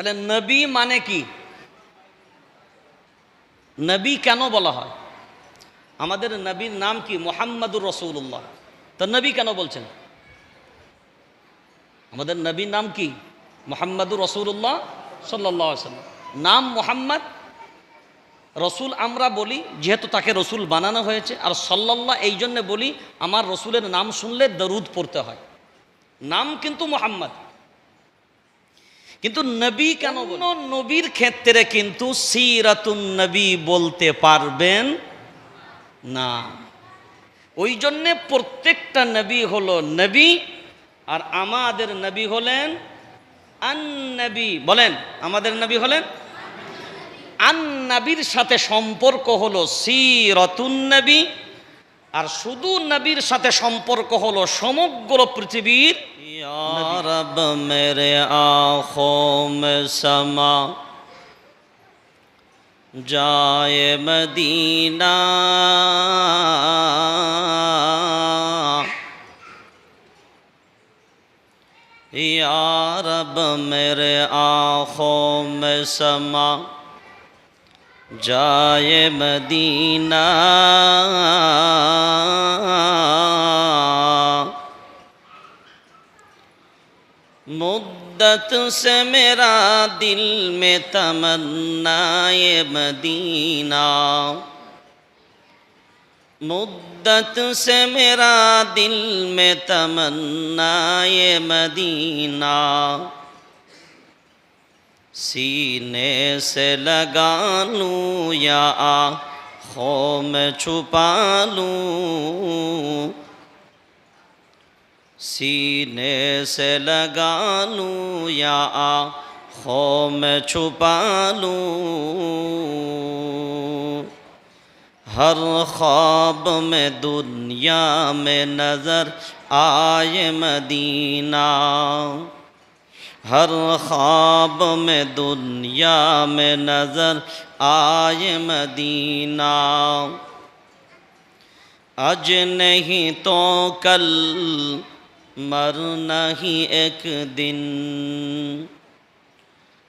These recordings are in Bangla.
তাহলে নবী মানে কি? নবী কেন বলা হয়? আমাদের নবীর নাম কি? মোহাম্মদুর রসুল্লাহ তো নবী কেন বলছেন? আমাদের নবীর নাম কি? মোহাম্মদুর রসুল্লাহ সাল্লাহ সাল্লাম। নাম মোহাম্মদ, রসুল আমরা বলি, যেহেতু তাকে রসুল বানানো হয়েছে। আর সাল্লাল্লাহ এই জন্যে বলি, আমার রসুলের নাম শুনলে দরুদ পড়তে হয়। নাম কিন্তু মোহাম্মদ। কিন্তু নবী কেন নবীর ক্ষেত্রে কিন্তু সিরাতুন নবী বলতে পারবেন না। ওই জন্যে প্রত্যেকটা নবী হলো নবী, আর আমাদের নবী হলেন আন নবী বলেন, আমাদের নবী হলেন? আন নবীর সাথে সম্পর্ক হলো সিরতুন নবী, আর শুধু নবীর সাথে সম্পর্ক হলো সমগ্র পৃথিবীর یا رب میرے آنکھوں میں سما جائے مدینہ یا رب میرے آنکھوں میں سما جائے مدینہ मुद्दत से मेरा दिल में तमन्ना ये मदीना। मुद्दत से मेरा दिल में तमन्ना ये मदीना। सीने से लगा लूँ या आँखों में छुपा लूँ سینے سے لگا لوں یا خو میں چھپا لوں۔ ہر خواب میں دنیا میں نظر آئے مدینہ۔ ہر خواب میں دنیا میں نظر آئے مدینہ۔ اج نہیں تو کل مرنا ہی ایک دن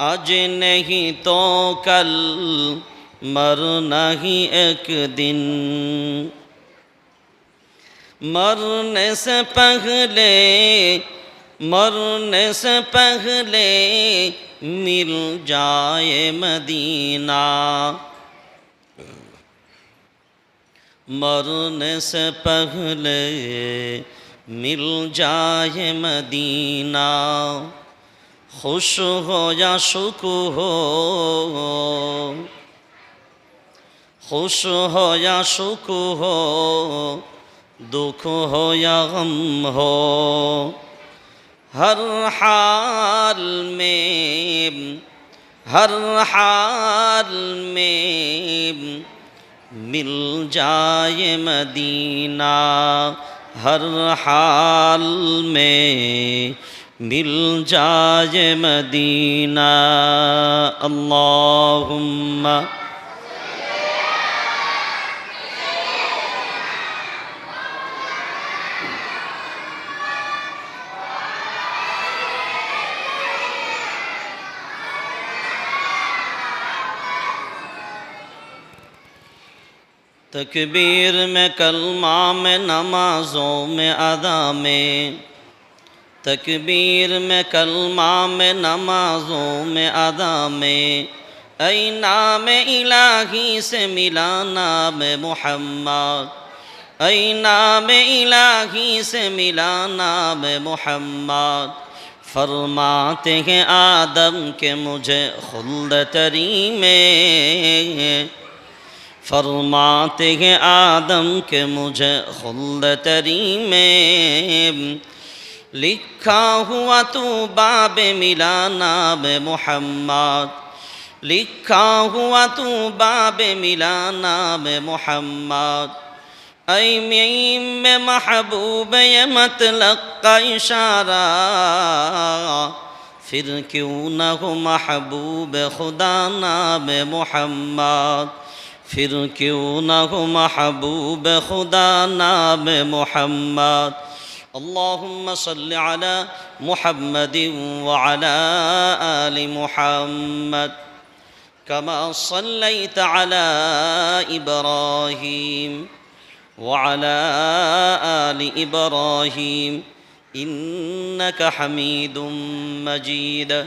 آج نہیں تو کل مرنا ہی ایک دن مرنے سے پہلے مرنے سے پہلے مل جائے مدینہ مرنے سے پہلے মিল যায় মদিনা, খুশ হয়া সুকু হো। খুশ হয়া সুকু হো, দুঃখ হয়া গম হো। হর হাল মে হর হাল মে মিল যায় মদিনা। ہر حال میں مل جائے مدینہ اللہم تکبیر میں کلمہ میں نمازوں میں ادا میں تکبیر میں کلمہ میں نمازوں میں ادا میں اے نام الہی سے ملا نام محمد اے نام الہی سے ملا نام محمد فرماتے ہیں آدم کہ مجھے خلد تری میں فرماتے ہیں آدم کے مجھے خلد تری میں لکھا ہوا تو باب ملا ناب محمد لکھا ہوا تو باب ملا ناب محمد اے میم میں محبوب یہ مطلق کا اشارہ پھر کیوں نہ ہو محبوب خدا ناب محمد پھر کیوں نہ ہو محبوب خدا نام محمد اللهم صل على محمد وعلى آل محمد كما صليت على إبراهيم وعلى آل إبراهيم إنك حميد مجيد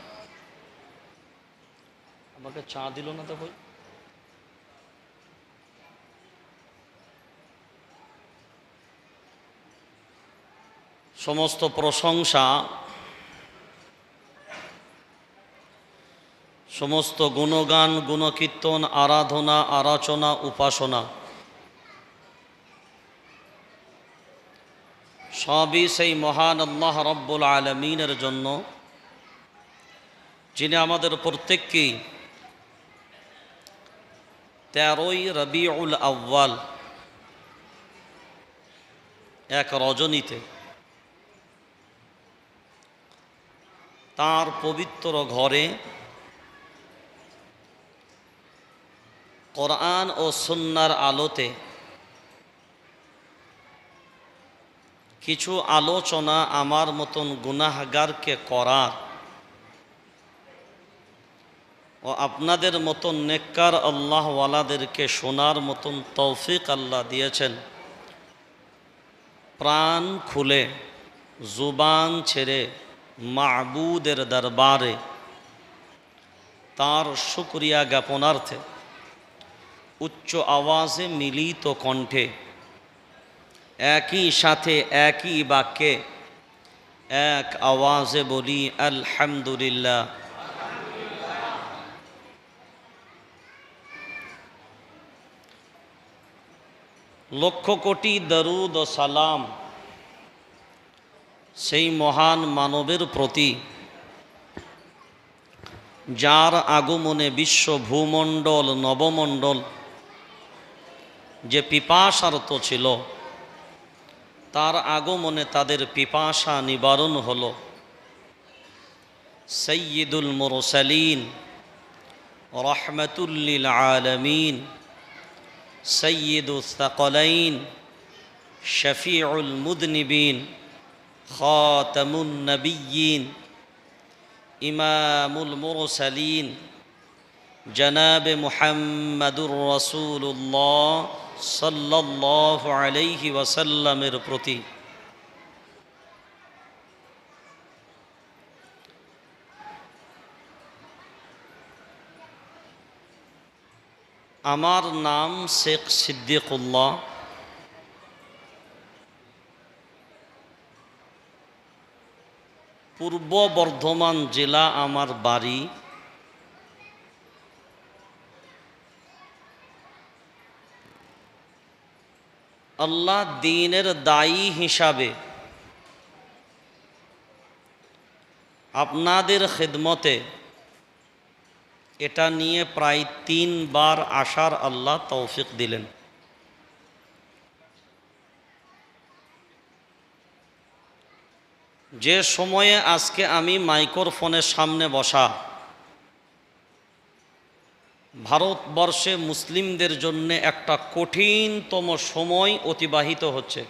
আমাকে চা দিল না তো কই সমস্ত প্রশংসা, সমস্ত গুণগান, গুণকীর্তন, আরাধনা, আরাচনা, উপাসনা, সবই সেই মহান আল্লাহ রব্বুল আলমিনের জন্য, যিনি আমাদের প্রত্যেককেই তেরোই রবিউল আউ্বাল এক রজনীতে। তার পবিত্র ঘরে কোরআন ও সুন্নার আলোতে কিছু আলোচনা আমার মতন গুনাহগারকে করার ও আপনাদের মতন নেককার আল্লাহওয়ালাদেরকে শোনার মতন তৌফিক আল্লাহ দিয়েছেন। প্রাণ খুলে, জুবান ছেড়ে মাহবুদের দরবারে তার শুক্রিয়া জ্ঞাপনার্থে, উচ্চ আওয়াজে মিলিত কণ্ঠে, একই সাথে একই বাক্যে এক আওয়াজে বলি, আলহামদুলিল্লাহ। লক্ষ কোটি দরুদ ও সালাম সেই মহান মানবের প্রতি, যার আগমনে বিশ্ব ভূমণ্ডল নবমণ্ডল যে পিপাসার্ত ছিল, তার আগমনে তাদের পিপাসা নিবারণ হল। সৈয়দুল মুরসালিন রহমতুল্লিল আলমিন সৈয়দুল সকলাইন, শফিউল মুদনিবিন, খাতামুন নবিয়িন ইমামুল মুরসালিন, জনাব মুহাম্মাদুর রসুল্লাহ সাল্লাহ আলাইহি ওয়াসাল্লামের প্রতি আমার নাম শেখ সিদ্দিকুল্লাহ। পূর্ব বর্ধমান জেলা আমার বাড়ি। আল্লাহ দিনের দায়ী হিসাবে আপনাদের খেদমতে এটা নিয়ে প্রায় তিনবার আসার আল্লাহ তৌফিক দিলেন। যে সময়ে আজকে আমি মাইক্রোফোনের সামনে বসা, ভারতবর্ষে মুসলিমদের জন্য একটা কঠিনতম সময় অতিবাহিত হচ্ছে।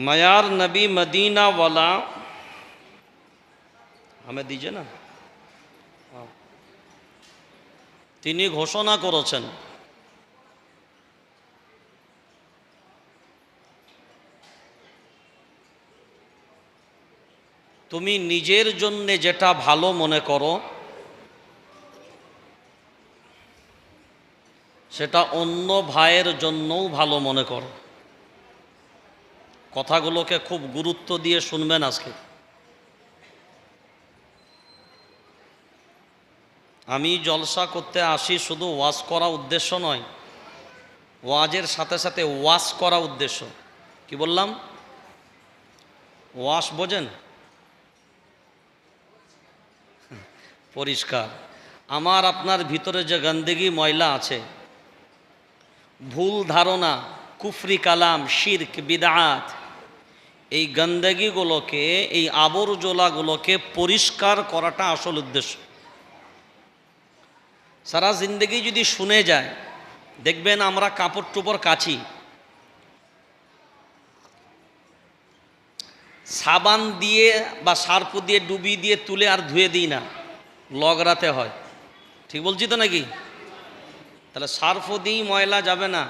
মায়ার নবী মদিনাওয়ালা हमें दीजिए ना हाँ। তিনি ঘোষণা করেছেন তুমি নিজের জন্যে যেটা ভালো মনে করো সেটা অন্য ভাইয়ের জন্যও ভালো মনে করো কথাগুলোকে খুব গুরুত্ব দিয়ে শুনবেন আজকে। আমি জলসা করতে আসি শুধু ওয়াজ করা উদ্দেশ্য নয়, ওয়াজের সাথে সাথে ওয়াশ করা উদ্দেশ্য। কি বললাম? ওয়াশ বোঝেন? পরিষ্কার। আমার আপনার ভিতরে যে গন্দেগি ময়লা আছে, ভুল ধারণা, কুফরি কালাম, শির্ক বিদাত এই গন্দেগিগুলোকে, এই আবর্জলাগুলোকে পরিষ্কার করাটা আসল উদ্দেশ্য। সারা জিন্দগি যদি শুনে যায়, দেখবেন আমরা কাপড় টুপড় কাচি। সাবান দিয়ে বা সার্প দিয়ে ডুবি দিয়ে তুলে আর ধুয়ে দিই না লগরাতে হয়। ঠিক বলছি তো নাকি? তাহলে সার্ফ দিয়েই ময়লা যাবে না,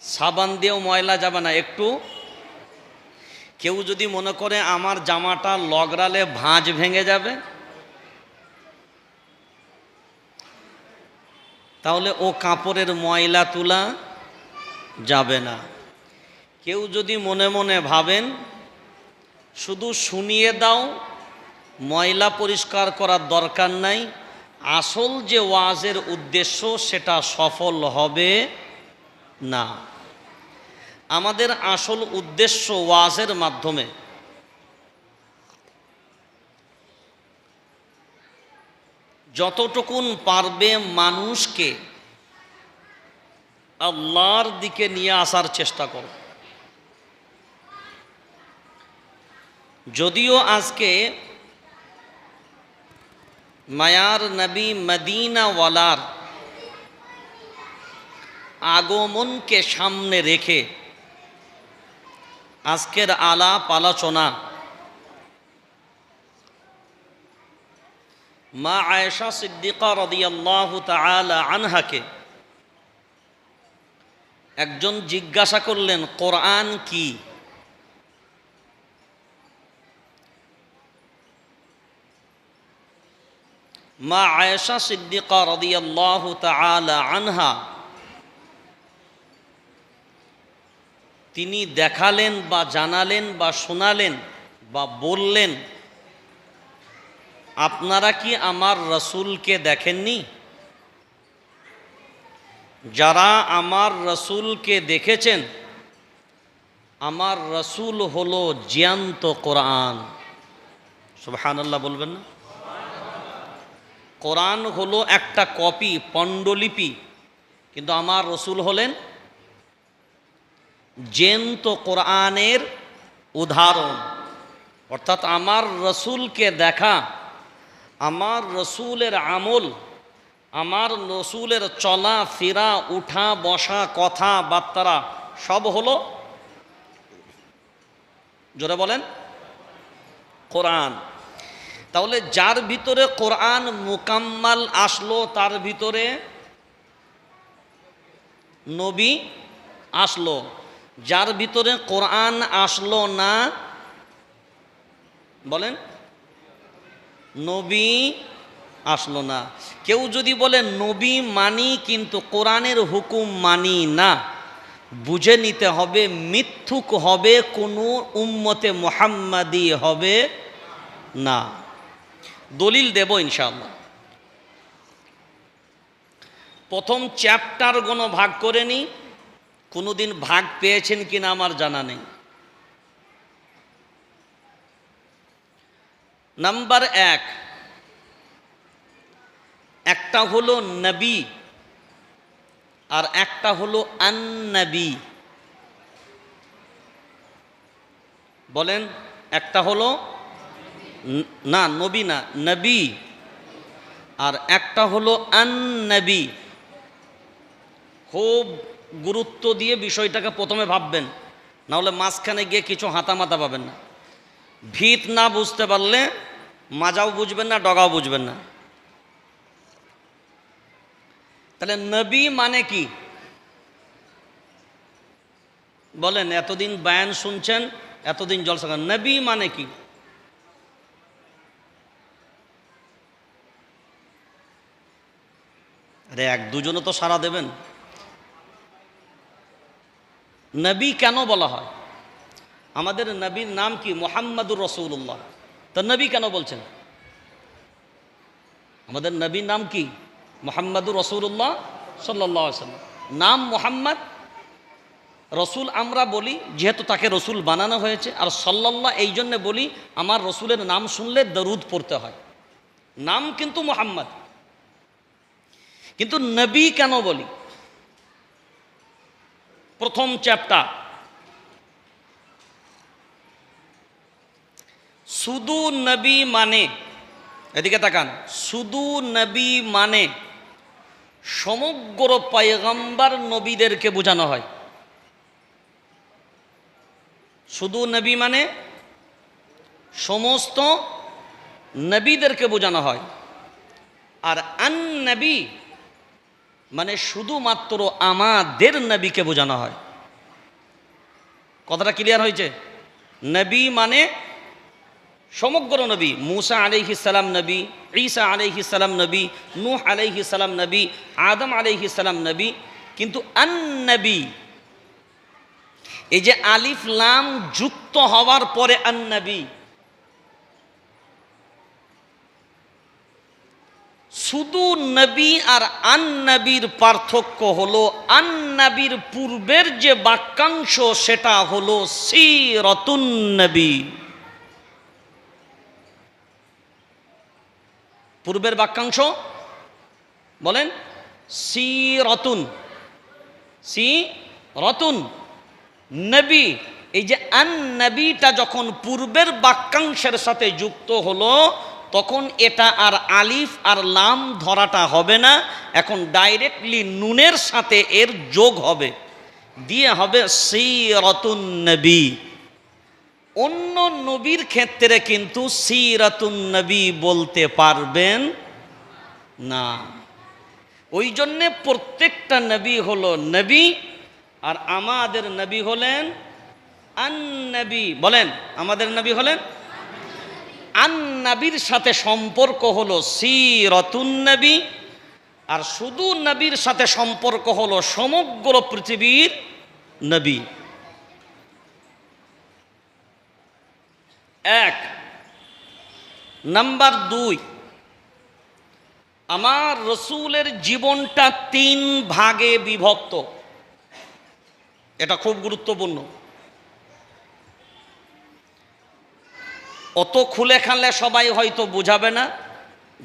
সাবান দিয়েও ময়লা যাবে না, একটু কেউ যদি মনে করে আমার জামাটা লগড়ালে ভাঁজ ভেঙে যাবে? তাহলে ও কাপড়ের ময়লা তোলা যাবে না। কেউ যদি মনে মনে ভাবেন, শুধু শুনিয়ে দাও, ময়লা পরিষ্কার করার দরকার নাই, আসল যে ওয়াজের উদ্দেশ্য সেটা সফল হবে না। আমাদের আসল উদ্দেশ্য ওয়াজের মাধ্যমে। যতটুকুন পারবে মানুষকে আল্লাহর দিকে নিয়ে আসার চেষ্টা করো। যদিও আজকে মায়ার নবী মদিনাওয়ালার আগমনকে সামনে রেখে আজকের আলাপ আলোচনা। মা আয়েশা সিদ্দিকা রদিয়াল্লাহু তাআলা আনহাকে একজন জিজ্ঞাসা করলেন, কোরআন কি? মা আয়েশা সিদ্দিকা রদিয়াল্লাহু তাআলা আনহা তিনি দেখালেন বা জানালেন বা শোনালেন বা বললেন, আপনারা কি আমার রসুলকে দেখেননি? যারা আমার রসুলকে দেখেছেন, আমার রসুল হলো জ্যান্ত কোরআন। সুবহানাল্লাহ বলবেন না? কোরআন হলো একটা কপি, পণ্ডলিপি, কিন্তু আমার রসুল হলেন জেন্ত কোরআনের উদাহরণ। অর্থাৎ আমার রসুলকে দেখা, আমার রসুলের আমল, আমার রসুলের চলা, ফেরা, উঠা, বসা, কথা, বার্তারা সব হলো, জোরে বলেন, কোরআন। তাহলে যার ভিতরে কোরআন মোকাম্মাল আসলো, তার ভিতরে নবী আসলো। যার ভিতরে কোরআন আসলো না, বলেন, নবী আসলো না। কেউ যদি বলে নবী মানি, কিন্তু কোরআনের হুকুম মানি না, বুঝে নিতে হবে মিথ্যুক হবে কোনো উম্মতে মোহাম্মাদি হবে না। দলিল দেব ইনশাআল্লাহ। প্রথম চ্যাপ্টার কোনো ভাগ করে নি কোনোদিন ভাগ পেয়েছেন কিনা আমার জানা নেই। নাম্বার এক, একটা হলো নবী আর একটা হলো আন্নবী। বলেন, একটা হলো না, নবী না, নবী আর একটা হলো আন্নবী। খুব গুরুত্ব দিয়ে বিষয়টাকে প্রথমে ভাববেন। না হলে মাঝখানে গিয়ে কিছু হাতামাতা পাবেন না। ভিত না বুঝতে পারলে মাজাও বুঝবেন না, ডগাও বুঝবেন না। তাহলে নবী মানে কি? বলেন, এতদিন বায়ান শুনছেন, এতদিন জলসা করেন। নবী মানে কি? আরে এক দুজনে তো সারা দেবেন। নবী কেন বলা হয়? আমাদের নবীর নাম কি? মোহাম্মদুর রসুল্লাহ তো নবী কেন বলছেন? আমাদের নবীর নাম কি? মোহাম্মদুর রসুল্লাহ সাল্লাহ সাল্লাম। নাম মোহাম্মদ, রসুল আমরা বলি, যেহেতু তাকে রসুল বানানো হয়েছে। আর সাল্লাল্লাহ এই জন্যে বলি, আমার রসুলের নাম শুনলে দরুদ পড়তে হয়। নাম কিন্তু মোহাম্মদ। কিন্তু নবী কেন বলি? প্রথম চ্যাপ্টার। শুধু নবী মানে এদিকে তাকান, শুধু নবী মানে সমগ্র পয়গম্বর নবীদেরকে বোঝানো হয়। শুধু নবী মানে সমস্ত নবীদেরকে বোঝানো হয়। আর আন নবী মানে শুধুমাত্র আমাদের নবীকে বোঝানো হয়। কথাটা ক্লিয়ার হয়েছে? নবী মানে সমগ্র নবী, মুসা আলাইহি সালাম নবী, ঈসা আলাইহি সালাম নবী, নূহ আলাইহি সালাম নবী, আদম আলাইহি সালাম নবী, কিন্তু আন নবী এই যে আলিফ লাম যুক্ত হওয়ার পরে আন শুধু নবী আর আন নবীর পার্থক্য হলো আন নবীর পূর্বের যে বাক্যাংশ সেটা হলো সিরতুন নবী। পূর্বের বাক্যাংশ? বলেন সি রতুন সি রতুন নবী, এই যে আন নবীটা যখন পূর্বের বাক্যাংশের সাথে যুক্ত হলো তখন এটা আর আলিফ আর লাম ধরাটা হবে না, এখন ডাইরেক্টলি নুনের সাথে এর যোগ হবে। দিয়ে হবে সি রতুন নবী। অন্য নবীর ক্ষেত্রে কিন্তু সিরাতুন নবী বলতে পারবেন না। ওই জন্যে প্রত্যেকটা নবী হলো নবী, আর আমাদের নবী হলেন আন নবী বলেন, আমাদের নবী হলেন আন নবীর সাথে সম্পর্ক হলো সিরতুন নবী, আর শুধু নবীর সাথে সম্পর্ক হলো সমগ্র পৃথিবীর নবী। এক। নাম্বার দুই, আমার রসুলের জীবনটা তিন ভাগে বিভক্ত। এটা খুব গুরুত্বপূর্ণ। অত খুলে খানলে সবাই হয়তো বুঝাবে না।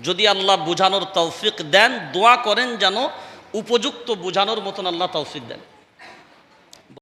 যদি আল্লাহ বুঝানোর তৌফিক দেন, দোয়া করেন যেন উপযুক্ত বুঝানোর মতন আল্লাহ তৌফিক দেন।